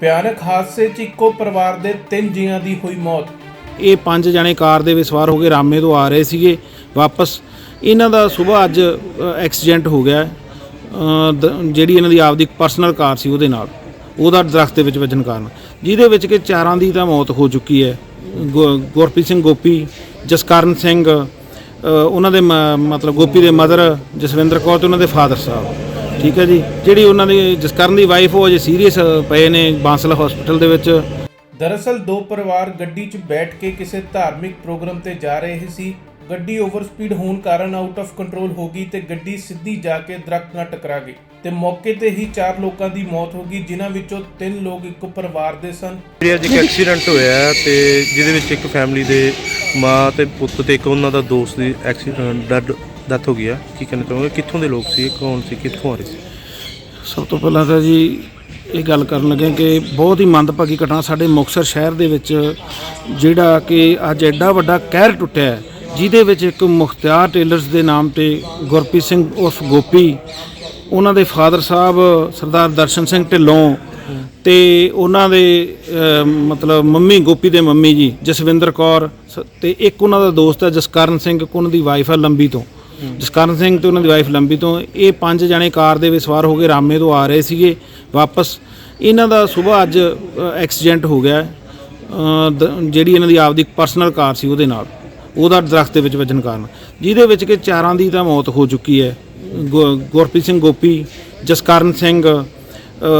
ਭਿਆਨਕ ਹਾਦਸੇ 'ਚ ਇੱਕੋ ਪਰਿਵਾਰ ਦੇ ਤਿੰਨ ਜੀਆਂ ਦੀ ਹੋਈ ਮੌਤ। ਇਹ ਪੰਜ ਜਣੇ ਕਾਰ ਦੇ ਵਿੱਚ ਸਵਾਰ ਹੋ ਕੇ ਰਾਮੇ ਤੋਂ ਆ ਰਹੇ ਸੀਗੇ। ਵਾਪਸ ਇਹਨਾਂ ਦਾ ਸਵੇਰ ਅੱਜ ਐਕਸੀਡੈਂਟ ਹੋ ਗਿਆ। ਹੈ। ਅ, ਦ- ਜਿਹੜੀ ਇਹਨਾਂ ਦੀ ਆਪਦੀ ਪਰਸਨਲ ਕਾਰ ਸੀ ਉਹਦੇ ਨਾਲ। ਉਹਦਾ ਦਰਖਤ ਦੇ ਵਿੱਚ ਵੱਜਣ ਕਾਰਨ। ਜਿਹਦੇ ਵਿੱਚ ਕਿ ਚਾਰਾਂ ਦੀ ਤਾਂ ਮੌਤ ਹੋ ਚੁੱਕੀ ਹੈ। ਗੁ- ਗੁਰਪ੍ਰੀਤ ਸਿੰਘ ਗੋਪੀ ਜਸਕਰਨ ਸਿੰਘ ਅ, ਉਹਨਾਂ ਦੇ ਮ- ਮਤਲਬ ਗੋਪੀ ਦੇ ਮਦਰ ਜਸਵਿੰਦਰ ਕੌਰ ਤੇ ਉਹਨਾਂ ਦੇ ਫਾਦਰ ਸਾਹਿਬ। ਠੀਕ ਹੈ ਜੀ। ਜਿਹੜੀ ਉਹਨਾਂ ਦੀ ਜਸਕਰਨ ਦੀ ਵਾਈਫ ਉਹ ਅਜੇ ਸੀਰੀਅਸ ਪਏ ਨੇ ਬਾਂਸਲ ਹਸਪੀਟਲ ਦੇ ਵਿੱਚ। ਦਰਅਸਲ ਦੋ ਪਰਿਵਾਰ ਗੱਡੀ 'ਚ ਬੈਠ ਕੇ ਕਿਸੇ ਧਾਰਮਿਕ ਪ੍ਰੋਗਰਾਮ ਤੇ ਜਾ ਰਹੇ ਸੀ। ਗੱਡੀ ਓਵਰ ਸਪੀਡ ਹੋਣ ਕਾਰਨ ਆਊਟ ਆਫ ਕੰਟਰੋਲ ਹੋ ਗਈ ਤੇ ਗੱਡੀ ਸਿੱਧੀ ਜਾ ਕੇ ਦਰਖਤ ਨਾਲ ਟਕਰਾ ਗਈ। ਤੇ ਮੌਕੇ ਤੇ ਹੀ ਚਾਰ ਲੋਕਾਂ ਦੀ ਮੌਤ ਹੋ ਗਈ ਜਿਨ੍ਹਾਂ ਵਿੱਚੋਂ ਤਿੰਨ ਲੋਕ ਇੱਕ ਪਰਿਵਾਰ ਦੇ ਸਨ। ਜਿਹੜੀ ਅੱਜ ਇੱਕ ਐਕਸੀਡੈਂਟ ਹੋਇਆ ਹੈ ਤੇ ਜਿਹਦੇ ਵਿੱਚ ਇੱਕ ਫੈਮਿਲੀ ਦੇ ਮਾਂ ਤੇ ਪੁੱਤ ਤੇ ਇੱਕ ਉਹਨਾਂ ਦਾ ਦੋਸਤ ਦੀ ਐਕਸੀਡੈਂਟ ਡੈਡ ਡੈਥ ਹੋ ਗਈ ਆ। ਕੀ ਕਹਿਣਾ ਚਾਹੋਗੇ? ਕਿੱਥੋਂ ਦੇ ਲੋਕ ਸੀ? ਕੌਣ ਸੀ? ਕਿੱਥੋਂ ਆ ਰਹੇ ਸੀ? ਸਭ ਤੋਂ ਪਹਿਲਾਂ ਤਾਂ ਜੀ ਇਹ ਗੱਲ ਕਰਨ ਲੱਗੇ ਕਿ ਬਹੁਤ ਹੀ ਮੰਦਭਾਗੀ ਘਟਨਾ ਸਾਡੇ ਮੁਕਤਸਰ ਸ਼ਹਿਰ ਦੇ ਵਿੱਚ ਜਿਹੜਾ ਕਿ ਅੱਜ ਐਡਾ ਵੱਡਾ ਕਹਿਰ ਟੁੱਟਿਆ ਹੈ, ਜਿਹਦੇ ਵਿੱਚ ਇੱਕ ਮੁਖਤਿਆਰ ਟੇਲਰਸ ਦੇ ਨਾਮ ਤੇ ਗੁਰਪ੍ਰੀਤ ਸਿੰਘ ਉਰਫ ਗੋਪੀ ਉਹਨਾਂ ਦੇ ਫਾਦਰ ਸਾਹਿਬ ਸਰਦਾਰ ਦਰਸ਼ਨ ਸਿੰਘ ਢਿੱਲੋਂ ਤੇ ਉਹਨਾਂ ਦੇ ਅਹ, ਮਤਲਬ ਮੰਮੀ ਗੋਪੀ ਦੇ ਮੰਮੀ ਜੀ ਜਸਵਿੰਦਰ ਕੌਰ ਸ- ਤੇ ਇੱਕ ਉਹਨਾਂ ਦਾ ਦੋਸਤ ਹੈ ਜਸਕਰਨ ਸਿੰਘ ਇੱਕ ਉਹਨਾਂ ਦੀ ਵਾਈਫ ਹੈ ਲੰਬੀ ਤੋਂ। ਜਸਕਰਨ ਸਿੰਘ ਤੇ ਉਹਨਾਂ ਦੀ ਵਾਈਫ ਲੰਬੀ ਤੋਂ, ਇਹ ਪੰਜ ਜਣੇ ਕਾਰ ਦੇ ਵਿੱਚ ਸਵਾਰ ਹੋ ਕੇ ਰਾਮੇ ਤੋਂ ਆ ਰਹੇ ਸੀਗੇ ਵਾਪਸ। ਇਹਨਾਂ ਦਾ ਸਵੇਰ ਅੱਜ ਐਕਸੀਡੈਂਟ ਹੋ ਗਿਆ। ਦ- ਜਿਹੜੀ ਇਹਨਾਂ ਦੀ ਆਪਦੀ ਪਰਸਨਲ ਕਾਰ ਸੀ ਉਹਦੇ ਨਾਲ। ਉਹਦਾ ਦਰਖਤ ਦੇ ਵਿੱਚ ਵੱਜਣ ਕਾਰਨ। ਜਿਹਦੇ ਵਿੱਚ ਕਿ ਚਾਰਾਂ ਦੀ ਤਾਂ ਮੌਤ ਹੋ ਚੁੱਕੀ ਹੈ। ਗੁ- ਗੁਰਪ੍ਰੀਤ ਸਿੰਘ ਗੋਪੀ, ਜਸਕਰਨ ਸਿੰਘ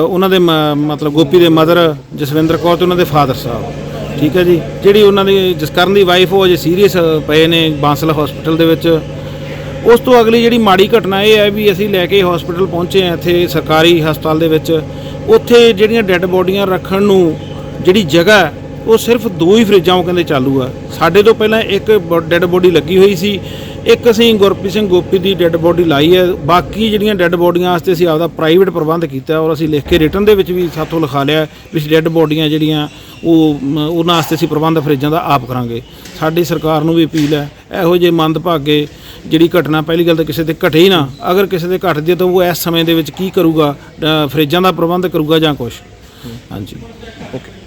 ਉਹਨਾਂ ਦੇ ਮ- ਮਤਲਬ ਗੋਪੀ ਦੇ ਮਦਰ ਜਸਵਿੰਦਰ ਕੌਰ ਤੇ ਉਹਨਾਂ ਦੇ ਫਾਦਰ ਸਾਹਿਬ। ਠੀਕ ਹੈ ਜੀ? ਜਿਹੜੀ ਉਹਨਾਂ ਦੀ, ਜਸਕਰਨ ਦੀ ਵਾਈਫ ਉਹ ਅਜੇ ਸੀਰੀਅਸ ਪਏ ਨੇ ਬਾਂਸਲਾ ਹਸਪੀਟਲ ਦੇ ਵਿੱਚ। ਉਸ ਤੋਂ ਅਗਲੀ ਜਿਹੜੀ ਮਾੜੀ ਘਟਨਾ ਇਹ ਹੈ ਵੀ ਅਸੀਂ ਲੈ ਕੇ ਹਸਪੀਟਲ ਪਹੁੰਚੇ ਹਾਂ ਇੱਥੇ ਸਰਕਾਰੀ ਹਸਪਤਾਲ ਦੇ ਵਿੱਚ। ਉੱਥੇ ਜਿਹੜੀਆਂ ਡੈੱਡ ਬੋਡੀਆਂ ਰੱਖਣ ਨੂੰ ਜਿਹੜੀ ਜਗ੍ਹਾ ਉਹ ਸਿਰਫ ਦੋ ਹੀ ਫਰਿੱਜਾਂ ਉਹ ਕਹਿੰਦੇ ਚਾਲੂ ਆ। ਸਾਡੇ ਤੋਂ ਪਹਿਲਾਂ ਇੱਕ ਡੈੱਡ ਬੋਡੀ ਲੱਗੀ ਹੋਈ ਸੀ, ਇੱਕ ਅਸੀਂ ਗੁਰਪ੍ਰੀਤ ਸਿੰਘ ਗੋਪੀ ਦੀ ਡੈੱਡ ਬੋਡੀ ਲਾਈ ਹੈ। ਬਾਕੀ ਜਿਹੜੀਆਂ ਡੈੱਡ ਬੋਡੀਆਂ ਵਾਸਤੇ ਅਸੀਂ ਆਪਦਾ ਪ੍ਰਾਈਵੇਟ ਪ੍ਰਬੰਧ ਕੀਤਾ ਔਰ ਅਸੀਂ ਲਿਖ ਕੇ ਰਿਟਰਨ ਦੇ ਵਿੱਚ ਵੀ ਸਾਥੋਂ ਲਿਖਾ ਲਿਆ ਵੀ ਡੈੱਡ ਬੋਡੀਆਂ ਜਿਹੜੀਆਂ ਉਹ, ਉਹਨਾਂ ਵਾਸਤੇ ਅਸੀਂ ਪ੍ਰਬੰਧ ਫਰਿੱਜਾਂ ਦਾ ਆਪ ਕਰਾਂਗੇ। ਸਾਡੀ ਸਰਕਾਰ ਨੂੰ ਵੀ ਅਪੀਲ ਹੈ, ਇਹੋ ਜਿਹੇ ਮੰਦਭਾਗੇ ਜਿਹੜੀ ਘਟਨਾ ਪਹਿਲੀ ਗੱਲ ਤਾਂ ਕਿਸੇ ਤੇ ਘਟੇ ਹੀ ਨਾ। ਅਗਰ ਕਿਸੇ ਤੇ ਘਟਦੀ ਹੈ ਤਾਂ ਉਹ ਇਸ ਸਮੇਂ ਦੇ ਵਿੱਚ ਕੀ ਕਰੂਗਾ? ਫਰਿੱਜਾਂ ਦਾ ਪ੍ਰਬੰਧ ਕਰੂਗਾ ਜਾਂ ਕੁਝ ਹਾਂਜੀ। ਓਕੇ।